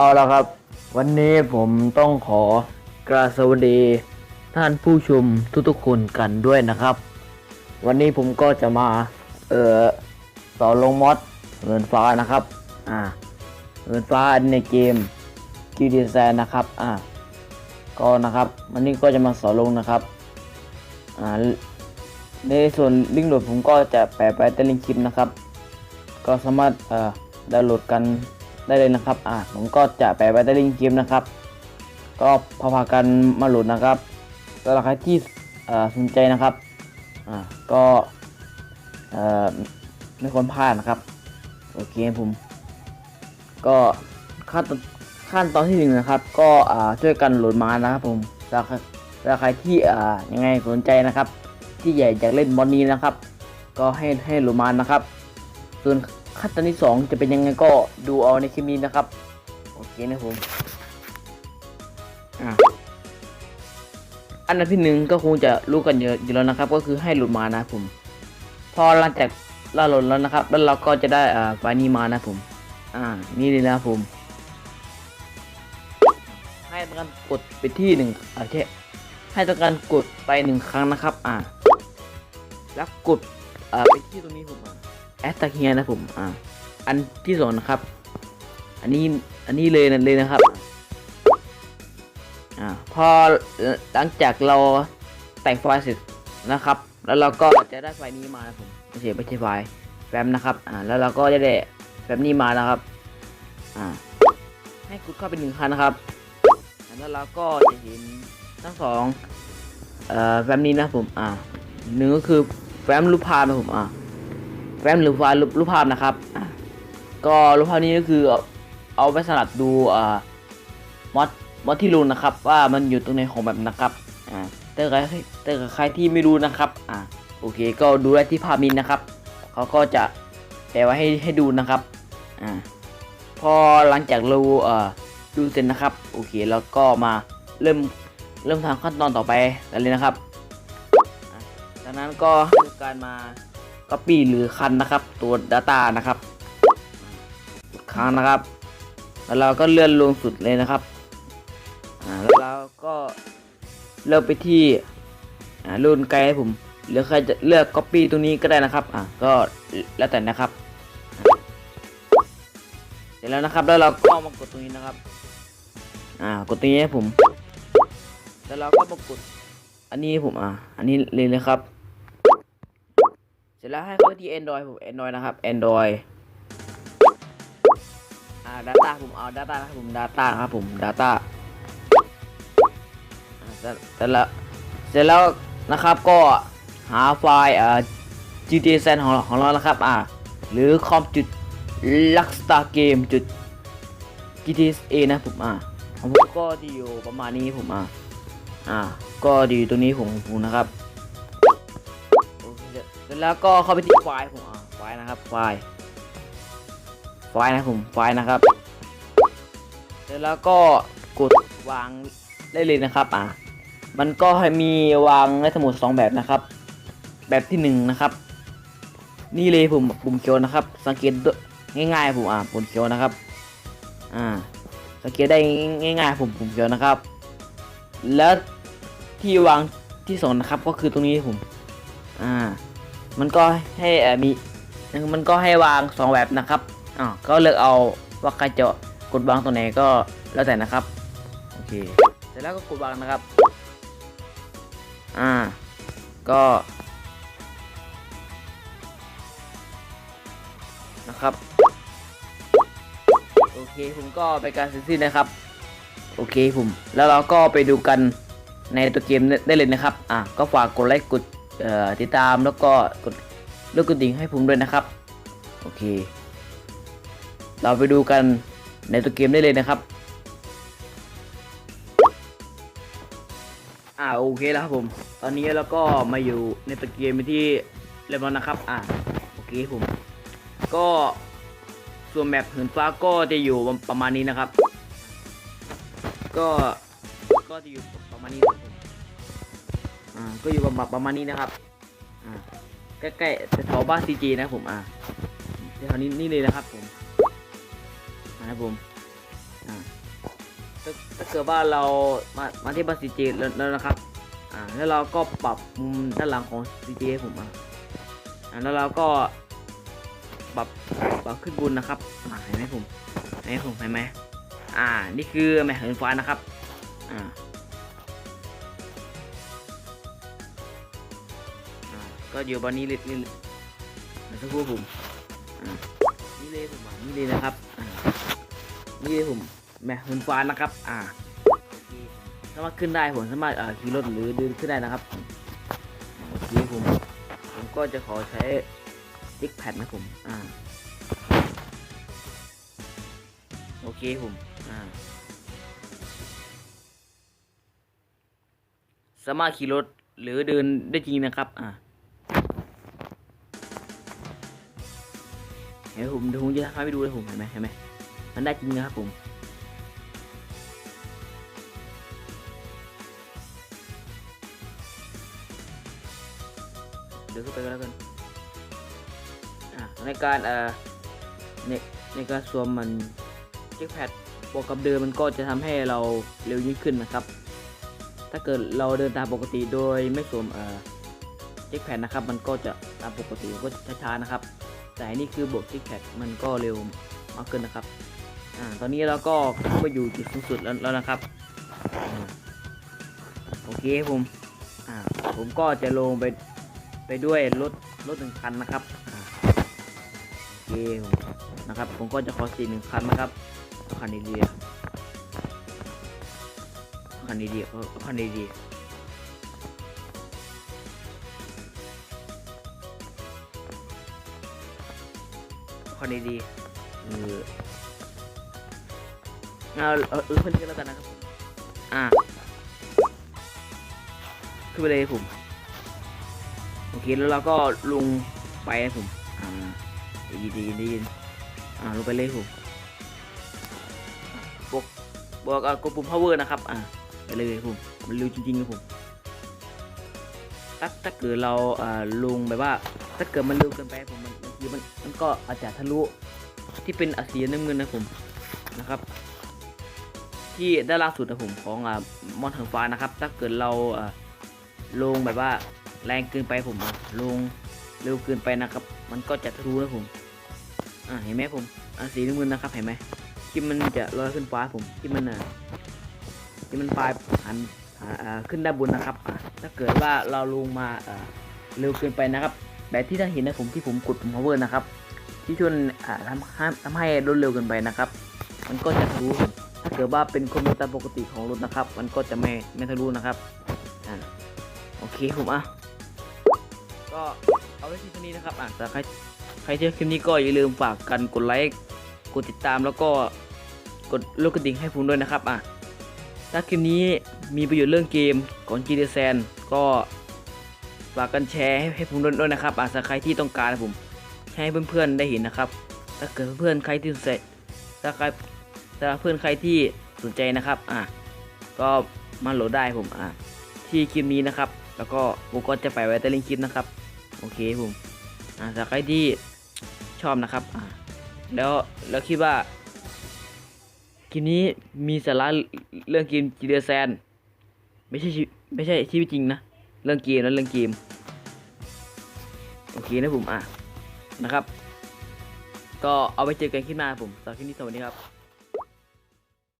เอาละครับ วันนี้ผมต้องขอกราบสวัสดีท่านผู้ชมทุกๆคนกันด้วยนะครับ วันนี้ผมก็จะมา เอ่อสอนลงมอดเงินฟ้านะครับ อ่าเงินฟ้าในเกมกีดีไซน์นะครับ อ่าก็นะครับ วันนี้ก็จะมาสอนลงนะครับ อ่าในส่วนลิงก์โหลดผมก็จะแปะไปใต้ลิงก์คลิปนะครับ ก็สามารถเอ่อดาวน์โหลดกัน ได้เลยนะครับ อ่าผมก็จะแปะไว้ใต้ลิงก์คลิปนะครับ ก็พาพากันมาโหลดนะครับสำหรับใครที่สนใจนะครับ อ่าก็เอ่อไม่ควรพลาดนะครับ โอเคผม ก็ขั้นตอนขั้นตอนที่หนึ่งนะครับ ก็อ่าช่วยกันโหลดมานะครับผมสำหรับใครสำหรับใครที่อ่ายังไงสนใจนะครับ ที่ใหญ่อยากเล่นมอดนี้นะครับ ก็ให้ให้โหลดมานะครับส่วน ขั้นตอนที่สองจะเป็นยังไงก็ดูเอาในคลิปนี้นะครับ โอเคนะผมอันดับที่หนึ่งก็คงจะรู้กันเยอะอยู่แล้วนะครับ ก็คือให้หลุดมานะผม พอหลังจากเราหลดแล้วนะครับ แล้วเราก็จะได้อ่าไฟนี้มานะผม อ่า นี่เลยนะผม ให้ทำการกดไปที่หนึ่งโอเคให้ทำการกดไปหนึ่งครั้งนะครับ อ่า แล้วกดอ่าไปที่ตรงนี้ผมอ่า แอสตาเฮียนะผมอ่าอันที่สองนะครับ อันนี้อันนี้เลยนะเลยนะครับอ่าพอหลังจากเราแต่งไฟล์เสร็จนะครับ แล้วเราก็จะได้ไฟล์นี้มานะผมไม่ใช่ไม่ใช่ไฟล์แฟ้มนะครับอ่าแล้วเราก็จะได้แฟ้มนี้มานะครับอ่าให้กดเข้าไปหนึ่งครั้งนะครับแล้วเราก็จะเห็นทั้งสองเอ่อแฟ้มนี้นะผมอ่าหนึ่งก็คือแฟ้มรูปภาพนะผมอ่า แฟ้มหรือฟล์รูปภาพนะครับ ก็รูปภาพนี้ก็คือเอาเอาไปสลับดูมอดมอดที่รูนะครับ ว่ามันอยู่ตรงไหนของแบบนะครับแต่ใครแต่ใครที่ไม่รู้นะครับอ่าโอเคก็ดูได้ที่ภาพนี้นะครับเขาก็จะแปลไว้ให้ให้ดูนะครับอ่าพอหลังจากเราเอ่อดูเสร็จนะครับโอเคแล้วก็มาเริ่มเริ่มทำขั้นตอนต่อไปกันเลยนะครับ จากนั้นก็ทำการมา copy หรือคันนะครับตัว data นะครับค้างนะครับ แล้วเราก็เลื่อนลงสุดเลยนะครับอ่าแล้วเราก็เลือกไปที่อ่ารุ่นไกลให้ผมหรือใครจะเลือก copy ตรงนี้ก็ได้นะครับอ่าก็แล้วแต่นะครับเสร็จแล้วนะครับ แล้วเราก็มากดตรงนี้นะครับ อ่ากดตรงนี้ให้ผม แล้วเราก็มากดอันนี้ผมอ่าอันนี้เลยนะครับ เสร็จแล้วให้เข้าที่ Android ผม Android นะครับ Android อ่า Data ผมเอา Data นะครับผม Data นะครับผม Data อ่าเสร็จแล้วเสร็จแล้วนะครับก็หาไฟล์อ่า GTSN ของของเรานะครับอ่าหรือคอมจุด Luckstar Game จุด GTSA นะผมอ่าของผมก็จะอยู่ประมาณนี้ผมอ่าอ่าก็ดีอยู่ตรงนี้ผมผมนะครับ สร็จแล้วก็เข้าไปที่ไฟล์ผมอ่าไฟล์นะครับไฟล์ไฟล์นะผมไฟล์นะครับ เสร็จแล้วก็กดวางได้เลยนะครับอ่ามันก็มีวางในสมุดสองแบบนะครับ แบบที่หนึ่งนะครับ นี่เลยผมปุ่มเขียวนะครับ สังเกตง่ายๆผมอ่าปุ่มเขียวนะครับอ่าสังเกตได้ง่ายๆผมปุ่มเขียวนะครับ แล้วที่วางที่สองนะครับก็คือตรงนี้ผมอ่า มันก็ให้มีมันก็ให้วางสองแบบนะครับอ่าก็เลือกเอาว่าใครจะกดวางตรงไหนก็แล้วแต่นะครับโอเคเสร็จแล้วก็กดวางนะครับอ่าก็นะครับโอเคผมก็ไปการเสร็จสิ้นนะครับ โอเคผม แล้วเราก็ไปดูกันในตัวเกมได้เลยนะครับ อะ ก็ฝากกดไลค์กด ติดตามแล้วก็กดเลือกกระดิ่งให้ผมด้วยนะครับ โอเค เราไปดูกันในตัวเกมได้เลยนะครับ อ่าโอเคแล้วครับผม ตอนนี้เราก็มาอยู่ในตัวเกมที่เรียบร้อยนะครับ อ่าโอเคผม ก็ส่วนแมปเหินฟ้าก็จะอยู่ประมาณนี้นะครับ ก็ก็จะอยู่ประมาณนี้ อ่าก็อยู่ประมาณประมาณนี้นะครับอ่าใกล้ๆแถวบ้านซีจีนะผมอ่าแถวนี้นี่เลยนะครับผมนะครับผมอ่าถ้าถ้าเกิดว่าเรามามาที่บัสซีจแล้วแล้วนะครับอ่าแล้วเราก็ปรับมุมด้านหลังของ CJ ให้ผมอะอ่าแล้วเราก็ปรับปรับขึ้นบนนะครับอ่าเห็นไหมผมเห็นไหมผมเห็นไหมอ่า นี่คือแม่เหินฟ้านะครับ อ่า ก็อยู่บนนี้เลยนี่สักครู่ผมอ่านี่เลยผมนี่เลยนะครับอ่านี่เลยผมแม่เหินฟานนะครับ อ่าสามารถขึ้นได้ผมสามารถอ่อขี่รถหรือเดินขึ้นได้นะครับโอเคผมผมก็จะขอใช้ดิกแพดนะผมอ่าโอเคผมอ่าสามารถขี่รถหรือเดินได้จริงนะครับ อ่า เห็นไหมผมเดี๋ยวผมจะทำให้ดูเลยผมเห็นไหมเห็นไหมมันได้จริงนะครับผมเดี๋ยวขึ้นไปก็แล้วกันอะในการเอ่อในในการสวมมันเจ็คแพดบวกกับเดิมมันก็จะทำให้เราเร็วยิ่งขึ้นนะครับ ถ้าเกิดเราเดินตามปกติโดยไม่สวมเอ่อเจ็คแพดนะครับ มันก็จะตามปกติมันก็ช้าๆนะครับ แต่นี่คือบวกเจ็คแพดมันก็เร็วมากขึ้นนะครับอ่าตอนนี้เราก็เข้ามาอยู่จุดสูงสุดแล้วแล้วนะครับอโอเคผมอ่าผมก็จะลงไปไปด้วยรถรถหนึ่งคันนะครับอโอเคนะครับ ผมก็จะขอสีหนึ่งคันนะครับคันดีๆคันดีๆคันดีๆ คันดีๆเออเอาเอาเออเพื่อนกันแล้วกันนะครับผมอ่าขึ้นไปเลยผมโอเคแล้วเราก็ลงไปนะผมอ่าได้ยินได้ยินได้ยินอ่าลงไปเลยผมอ่าบวกบวกกับกดปุ่ม power นะครับอ่าไปเลยผมมันเร็วจริงๆนะผมถ้าถ้าเกิดเราอ่าลงแบบว่าถ้าเกิดมันเร็วเกินไปผม มันบางทีมันมันก็อาจจะทะลุที่เป็นอสีน้ำเงินนะผมนะครับ ที่ด้านล่างสุดนะผมของอ่ามอนถังฟ้านะครับ ถ้าเกิดเราอ่าลงแบบว่าแรงเกินไปผมอะลงเร็วเกินไปนะครับ มันก็จะทะลุนะผมอ่าเห็นไหมผมอ่าสีน้ำเงินนะครับเห็นไหมที่มันจะลอยขึ้นฟ้าผมที่มันอะที่มันปลายหันขึ้นด้านบนนะครับถ้าเกิดว่าเราลงมาเร็วเกินไปนะครับ แบบที่ท่านเห็นนะผมที่ผมกดปุ่ม power นะครับ ที่ชวนอ่าทำให้ทำให้รถเร็วเกินไปนะครับ มันก็จะทะลุถ้าเกิดว่าเป็นความเร็วตามปกติของรถนะครับ มันก็จะไม่ไม่ทะลุนะครับอ่าโอเคผมอะก็เอาไว้ที่ท่านี้นะครับอะแต่ใครใครที่ชอบคลิปนี้ก็อย่าลืมฝากกันกดไลค์กดติดตามแล้วก็กดลูกกระดิ่งให้ผมด้วยนะครับอะถ้าคลิปนี้มีประโยชน์เรื่องเกมของ g d s a n ก็ ฝากกันแชร์ให้ให้ผมด้วยนะครับอะถ้าใครที่ต้องการนะผมให้เพื่อนๆได้เห็นนะครับ ถ้าเกิดเพื่อนๆใครที่สนใจถ้าใครถ้าเพื่อนใครที่สนใจนะครับอะก็มาโหลดได้ผมอะที่คลิปนี้นะครับ แล้วก็ผมก็จะไปไว้ใต้ลิงก์คลิปนะครับ โอเคผมอ่าถ้าใครที่ชอบนะครับอ่าแล้วแล้วคิดว่าคลิปนี้มีสาระเรื่องเกมจีเดแซน ไม่ใช่ไม่ใช่ชีวิตจริงนะ เรื่องเกมนะเรื่องเกมโอเคนะผมอะนะครับ ก็เอาไปเจอกันขึ้นมาผมสำหรับคลิปนี้สวัสดีครับ